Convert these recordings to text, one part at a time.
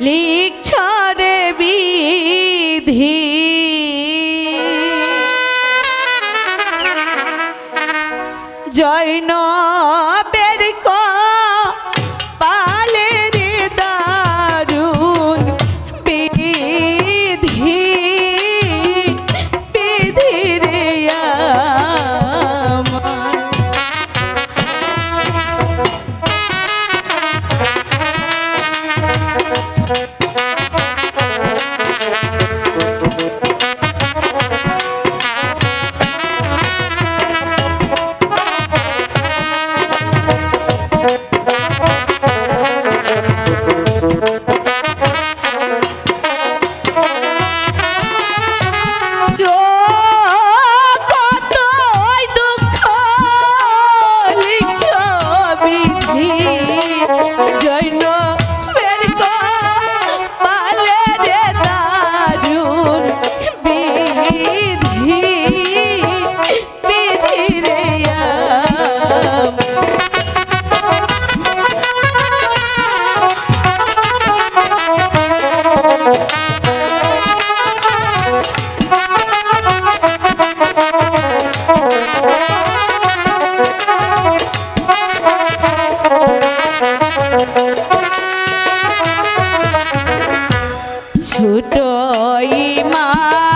লিখছ রে বিধি। জৈন ছুটোই মা।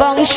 বংশ।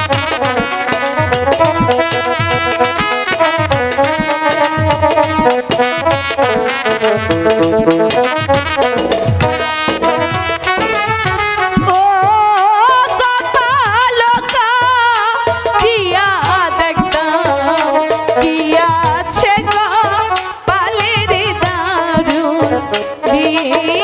বিধি